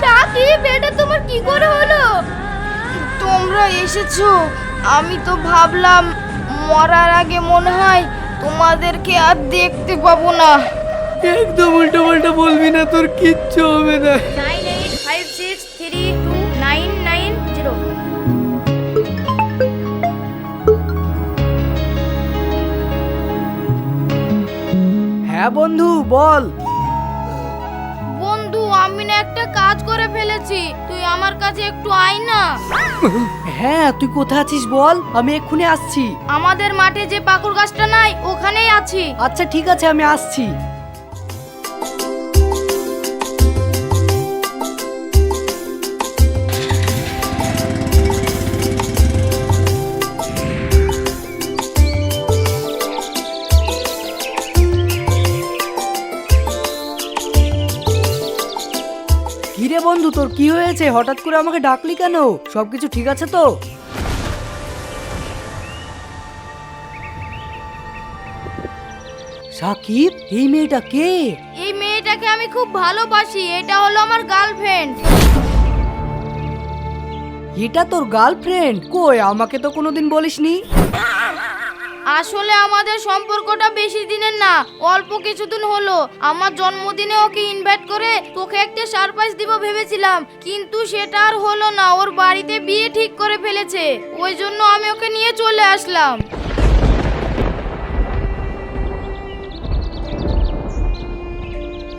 সাকিব এটা তোমার কি করে হলো? তোমরা এসেছ আমি তো ভাবলাম মরার আগে মনে হয় তোমাদেরকে আর দেখতে পাবো না। একদম উল্টো পাল্টা বলবি না তোর কিচ্ছু হবে না। Nine eight five six three nine nine zero. হ্যাঁ বন্ধু বল। আমি না একটা কাজ করে ফেলেছি। তুই আমার কাছে একটু আয় না। হ্যাঁ তুই কোথায় আছিস বল? আমি এক্ষুনি আসছি। আমাদের মাঠে যে পাকুর গাছটা নাই ওখানেই আছি। আচ্ছা ঠিক আছে আমি আসছি। বন্ধু তোর কি হয়েছে? হঠাৎ করে আমাকে ডাকলি কেন? সবকিছু ঠিক আছে তো? সাকিব এই মেয়েটা কে? এই মেয়েটাকে আমি খুব ভালোবাসি। এটা হলো আমার গার্লফ্রেন্ড। এটা তোর গার্লফ্রেন্ড? কই আমাকে তো কোনোদিন বলিসনি? আসলে আমাদের সম্পর্কটা বেশি দিনের না, অল্প কিছুদিন হলো। আমার জন্মদিনে ওকে ইনভাইট করে তোকে একটা সারপ্রাইজ দিব ভেবেছিলাম, কিন্তু সেটা আর হলো না, ওর বাড়িতে বিয়ে ঠিক করে ফেলেছে। ওই জন্য আমি ওকে নিয়ে চলে আসলাম।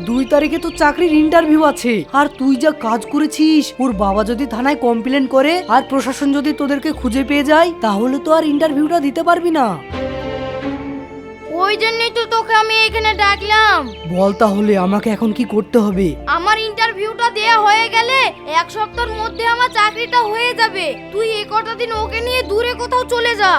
দুই তারিখে তো চাকরির ইন্টারভিউ আছে। আর তুই যা কাজ করেছিস ওর বাবা যদি থানায় কমপ্লেন করে আর প্রশাসন যদি তোদেরকে খুঁজে পেয়ে যায় তাহলে তো আর ইন্টারভিউটা দিতে পারবি না। ওই জন্যই তো তোকে আমি এখানে ডাকলাম। বল তাহলে আমাকে এখন কি করতে হবে? আমার ইন্টারভিউটা দেয়া হয়ে গেলে এক সপ্তাহের মধ্যে আমার চাকরিটা হয়ে যাবে। তুই এ কটা দিন ওকে নিয়ে দূরে কোথাও চলে যা।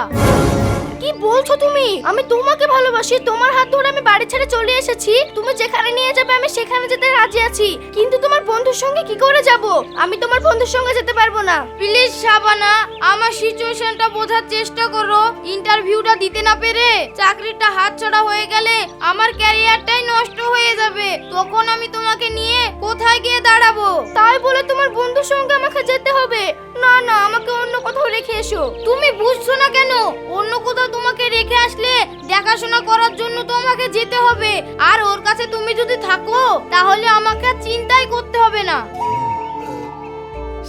কি বলছো তুমি? আমি তোমাকে ভালোবাসি। তোমার হাত ধরে আমি বাড়ি ছেড়ে চলে এসেছি। তুমি যেখানে নিয়ে যাবে আমি সেখানে যেতে রাজি আছি। কিন্তু তোমার বন্ধুর সঙ্গে কি করে যাব? আমি তোমার বন্ধুর সঙ্গে যেতে পারব না। প্লিজ শাবানা আমার সিচুয়েশনটা বোঝার চেষ্টা করো। ইন্টারভিউটা দিতে না পেরে চাকরিটা হাতছাড়া হয়ে গেলে আমার ক্যারিয়ারটাই নষ্ট হয়ে যাবে। তখন আমি তোমাকে নিয়ে কোথায় গিয়ে দাঁড়াবো? তাই বলে তোমার বন্ধুর সঙ্গে আমাকে যেতে হবে। না না, আমাকে অন্য কোথাও রেখে এসো। তুমি বুঝছ না কেন? অন্য কোথাও তোমাকে রেখে আসলে দেখাশোনা করার জন্য তোমাকে যেতে হবে। আর ওর কাছে তুমি যদি থাকো, তাহলে আমাকে চিন্তাই করতে হবে না।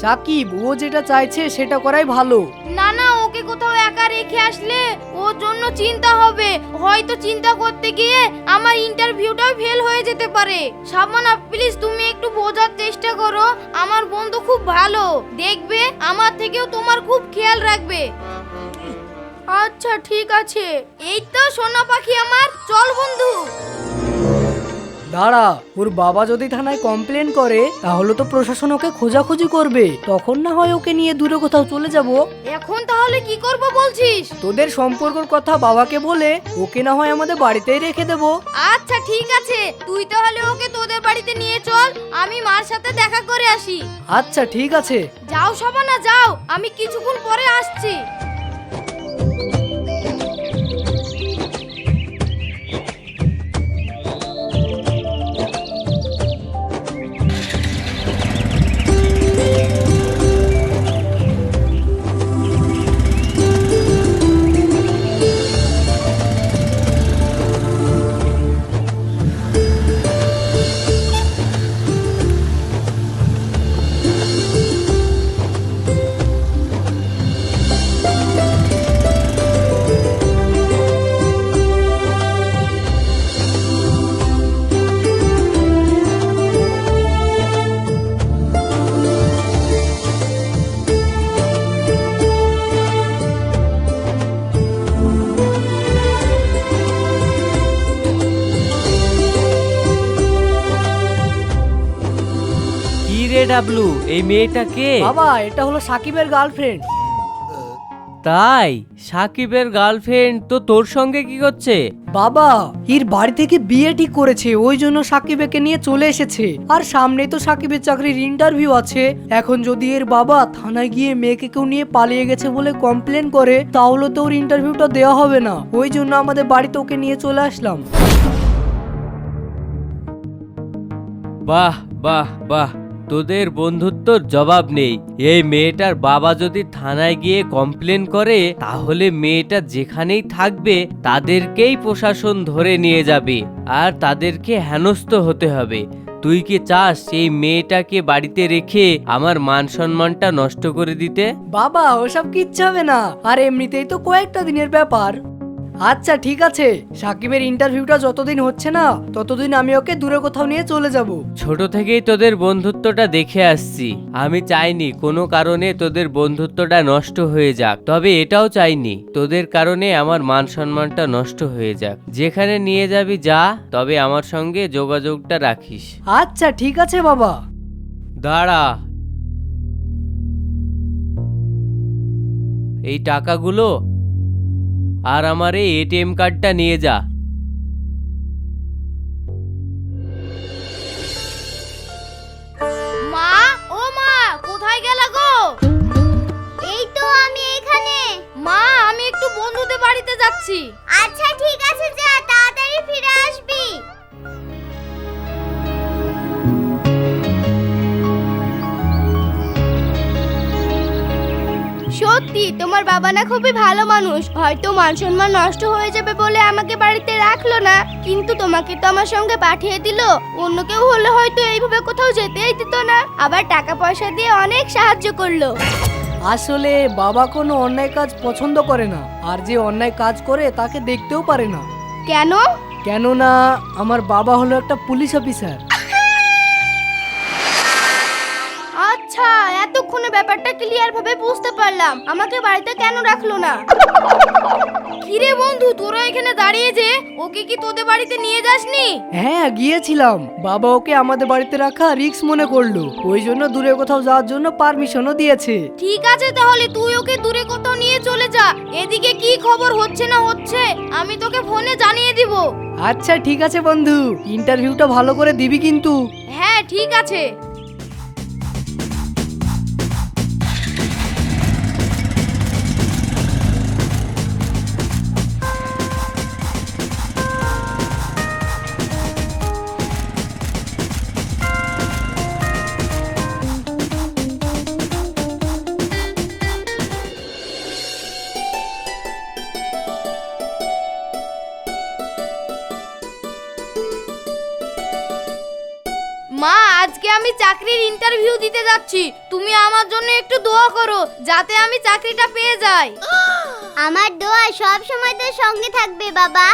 সাকিব ও যেটা চাইছে সেটা করাই ভালো। না না ওকে কোথাও একা রেখে আসলে ওর জন্য চিন্তা হবে। হয়তো চিন্তা করতে গিয়ে আমার ইন্টারভিউটাও ফেল হয়ে যেতে পারে। সাবানা প্লিজ তুমি একটু বোঝার চেষ্টা করো। আমার বন্ধু খুব ভালো। দেখবে আমার থেকেও তোমার খুব খেয়াল রাখবে। আচ্ছা ঠিক আছে। এই তো সোনা পাখি আমার। চল বন্ধু। দাঁড়া ওর বাবা যদি থানায় কমপ্লেন করে তাহলে তো প্রশাসন ওকে খোঁজাখুঁজি করবে। তখন না হয় ওকে নিয়ে দূরে কোথাও চলে যাব। এখন তাহলে কি করব বলছিস? তোদের সম্পর্কের কথা বাবাকে বলে ওকে না হয় আমাদের বাড়িতেই রেখে দেবো। আচ্ছা ঠিক আছে। তুই তাহলে ওকে তোদের বাড়িতে নিয়ে চল আমি মার সাথে দেখা করে আসি। আচ্ছা ঠিক আছে। যাও সবানা যাও। আমি কিছুক্ষণ পরে আসছি। ডাবলু এই মেয়েটা কে? বাবা এটা হলো সাকিবের গার্লফ্রেন্ড। তাই? সাকিবের গার্লফ্রেন্ড তো তোর সঙ্গে কি করছে? বাবা এর বাড়ি থেকে বিয়ে ঠিক করেছে ওই জন্য সাকিবেকে নিয়ে চলে এসেছে। আর সামনে তো সাকিবের চাকরির ইন্টারভিউ আছে। এখন যদি এর বাবা থানায় গিয়ে মেয়েকে কেউ নিয়ে পালিয়ে গেছে বলে কমপ্লেন করে তাহলে তো ওর ইন্টারভিউটা দেওয়া হবে না। ওই জন্য আমাদের বাড়িতে ওকে নিয়ে চলে আসলাম। বাহ বাহ বাহ। তোদের বন্ধুত্বর জবাব নেই। এই মেয়েটার বাবা যদি থানায় গিয়ে কমপ্লেন করে, তাহলে মেয়েটা যেখানেই থাকবে, তাদেরকেই প্রশাসন ধরে নিয়ে যাবে। আর তাদেরকে হেনস্থ হতে হবে। তুই কি চাস এই মেয়েটাকে বাড়িতে রেখে আমার মান সম্মানটা নষ্ট করে দিতে? বাবা, ওসব কিচ্ছু হবে না। আর এমনিতেই তো কয়েকটা দিনের ব্যাপার। আচ্ছা ঠিক আছে। সাকিবের ইন্টারভিউটা যতদিন হচ্ছে না ততদিন আমি ওকে দূরে কোথাও নিয়ে চলে যাব। ছোট থেকেই তোদের বন্ধুত্বটা দেখে আসছি। আমি চাইনি কোনো কারণে তোদের বন্ধুত্বটা নষ্ট হয়ে যাক তবে এটাও চাইনি। তোদের কারণে আমার মান সম্মানটা নষ্ট হয়ে যাক। যেখানে নিয়ে যাবি যা তবে আমার সঙ্গে যোগাযোগটা রাখিস। আচ্ছা ঠিক আছে বাবা। দাঁড়া। এই টাকাগুলো আর আমার এই এটিএম কার্ডটা নিয়ে যা। তোমার বাবা না খুবই ভালো মানুষ। হয়তো মান সম্মান নষ্ট হয়ে যাবে বলে আমাকে বাড়িতে রাখল না। কিন্তু তোমাকে তো আমার সঙ্গে পাঠিয়ে দিল। অন্য কেউ হলে হয়তো এইভাবে কোথাও যেতেই দিত না। আবার টাকা পয়সা দিয়ে অনেক সাহায্য করল। আসলে বাবা কোনো অন্যায় কাজ পছন্দ করে না। আর যে অন্যায় কাজ করে তাকে দেখতেও পারে না। কেন? কেননা আমার বাবা হলো একটা পুলিশ অফিসার। আচ্ছা এতক্ষণে ব্যাপারটা ক্লিয়ার ভাবে বুঝতে পারলাম। আমাকে বাড়িতে কেন রাখল না? কিরে বন্ধু তোরা এখানে দাঁড়িয়ে যে ওকে কি তোদের বাড়িতে নিয়ে যাসনি? হ্যাঁ গিয়েছিলাম। বাবা ওকে আমাদের বাড়িতে রাখা রিক্স মনে করল। ওই জন্য দূরে কোথাও যাওয়ার জন্য পারমিশনও দিয়েছে। ঠিক আছে তাহলে তুই ওকে দূরে কোথাও নিয়ে চলে যা। এদিকে কি খবর হচ্ছে না হচ্ছে আমি তোকে ফোনে জানিয়ে দিব। আচ্ছা ঠিক আছে বন্ধু। ইন্টারভিউটা ভালো করে দিবি কিন্তু। হ্যাঁ ঠিক আছে। মা আজকে আমি চাকরির ইন্টারভিউ দিতে যাচ্ছি। তুমি আমার জন্য একটু দোয়া করো যাতে আমি চাকরিটা পেয়ে যাই। আমার দোয়া সব সময় তোর সঙ্গে থাকবে বাবা।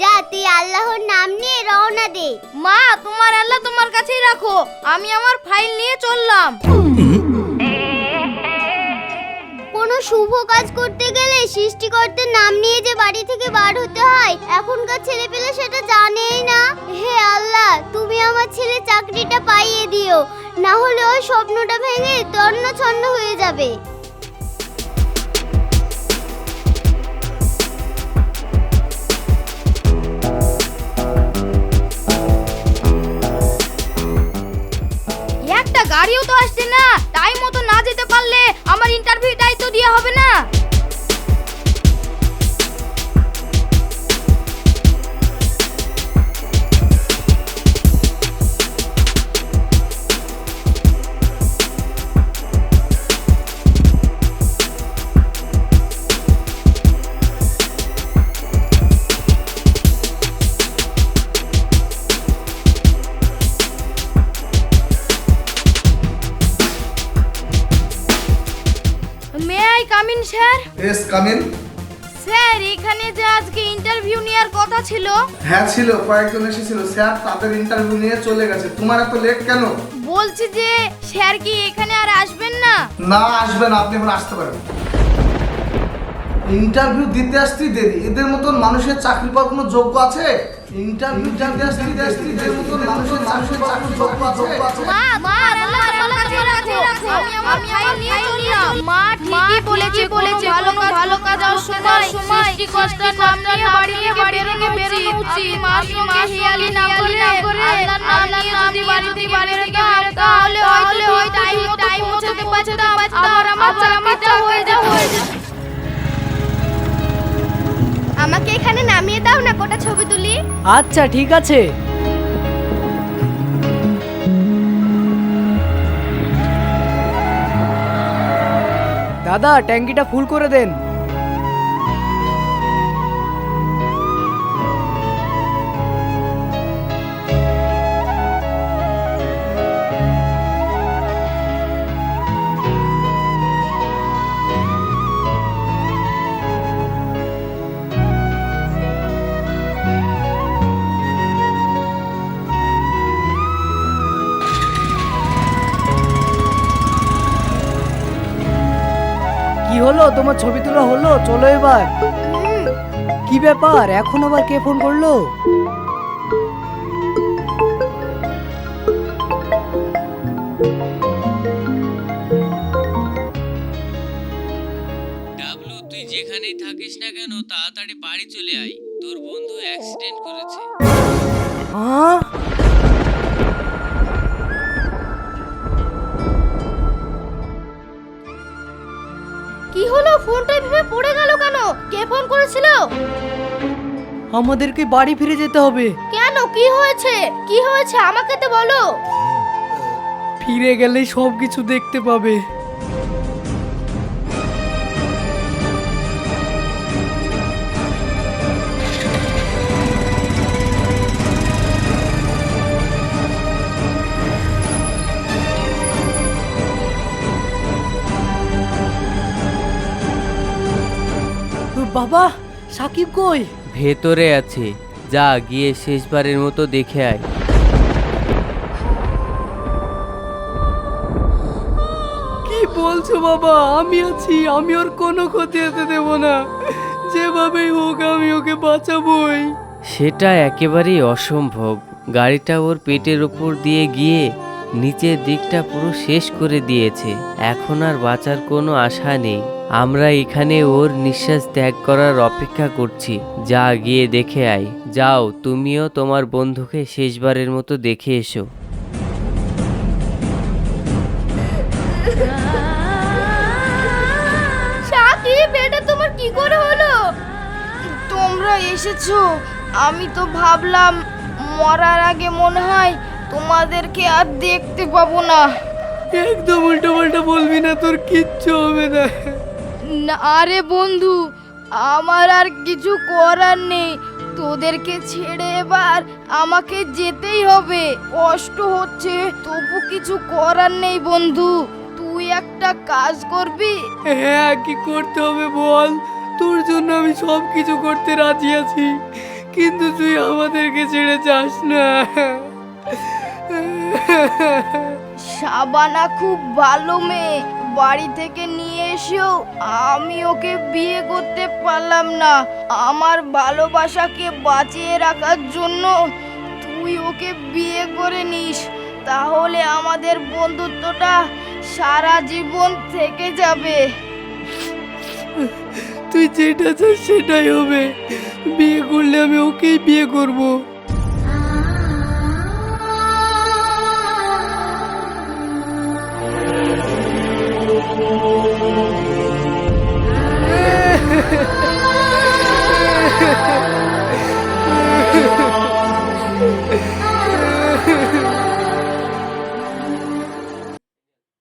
যা তুই আল্লাহর নাম নিয়ে রওনা দে। মা তোমার আল্লাহ তোমার কাছেই রাখো। আমি আমার ফাইল নিয়ে চললাম। কোনো শুভ কাজ করতে গেলে সৃষ্টিকর্তার নাম নিয়ে যে বাড়ি থেকে বার হতে হয় এখনকার ছেলে চাকরিটা পাইয়ে দিও। না হলে ওই স্বপ্নটা ভেঙে তন্ন ছন্ন হয়ে যাবে। একটা গাড়িও তো আসছে না। টাইম মতো না যেতে পারলে আমার ইন্টারভিউটাই তো দেওয়া হবে না। I come in sir yes come in sir এখানে যে আজকে ইন্টারভিউ নেওয়ার কথা ছিল হ্যাঁ ছিল কয়েকজন এসেছিল স্যার তাদের ইন্টারভিউ নিয়ে চলে গেছে তোমার এত লেট কেন বলছি যে স্যার কি এখানে আর আসবেন না না আসবেন আপনি এখন আসতে পারেন ইন্টারভিউ দিতে আসতেই দেরি এদের মতন মানুষের চাকরি পাওয়ার কোনো যোগ্য আছে ইন্টারভিউ দিতে আসতেই দেরি এদের মতন মানুষের চাকরি পাওয়ার যোগ্য আছে মা মা আমাকে এখানে নামিয়ে দাও না কোটা ছবি তুলি? আচ্ছা ঠিক আছে। দাদা ট্যাঙ্কিটা ফুল করে দেন। তোমার ছবি তোলা হলো? চলো এবার। কি ব্যাপার? এখন আবার কে ফোন করল? ডাবলু তুই যেখানেই থাকিস না কেন তাড়াতাড়ি বাড়ি চলে আয়। তোর বন্ধু অ্যাক্সিডেন্ট করেছে। হ্যাঁ? ফোনটা এভাবে পড়ে গেল কেন? কে ফোন করেছিল? আমাদেরকে বাড়ি ফিরে যেতে হবে। কেন? কি হয়েছে? কি হয়েছে? আমাকে তো বলো। ফিরে গেলেই সব কিছু দেখতে পাবে। বাবা সাকিব কই? ভেতরে আছে। যা গিয়ে শেষবারের মতো দেখে আয়। কি বলছো বাবা? আমি আছি আমি ওর কোনো ক্ষতি হতে দেব না। যেভাবেই হোক আমি ওকে বাঁচাবই। সেটা একেবারেই অসম্ভব। গাড়িটা ওর পেটের ওপর দিয়ে গিয়ে নিচের দিকটা পুরো শেষ করে দিয়েছে। এখন আর বাঁচার কোনো আশা নেই। আমরা এখানে ওর নিঃশ্বাস ত্যাগ করার অপেক্ষা করছি। যা গিয়ে দেখে আয়। যাও তুমিও তোমার বন্ধুকে শেষবারের মতো দেখে এসো। সাকিব এটা তোমার কি করে হলো? তোমরা এসেছ। আমি তো ভাবলাম মরার আগে মনে হয় তোমাদেরকে আর দেখতে পাবো না। একদম উল্টো পাল্টা বলবি না তোর কিচ্ছু হবে না। না আরে বন্ধু আমার আর কিছু করার নেই। তোদেরকে ছেড়ে এবার আমাকে যেতেই হবে। কষ্ট হচ্ছে তবু কিছু করার নেই বন্ধু। তুই একটা কাজ করবি? হ্যাঁ কি করতে হবে বল? তোর জন্য আমি সব কিছু করতে রাজি আছি। কিন্তু তুই আমাদেরকে ছেড়ে যাস না। সাবানা খুব ভালো মেয়ে। বাড়ি থেকে নিয়ে এসেও আমি ওকে বিয়ে করতে পারলাম না। আমার ভালোবাসাকে বাঁচিয়ে রাখার জন্য তুই ওকে বিয়ে করে নিস। তাহলে আমাদের বন্ধুত্বটা সারা জীবন থেকে যাবে। তুই যেটা চাস সেটাই হবে। বিয়ে করলে আমি ওকেই বিয়ে করব।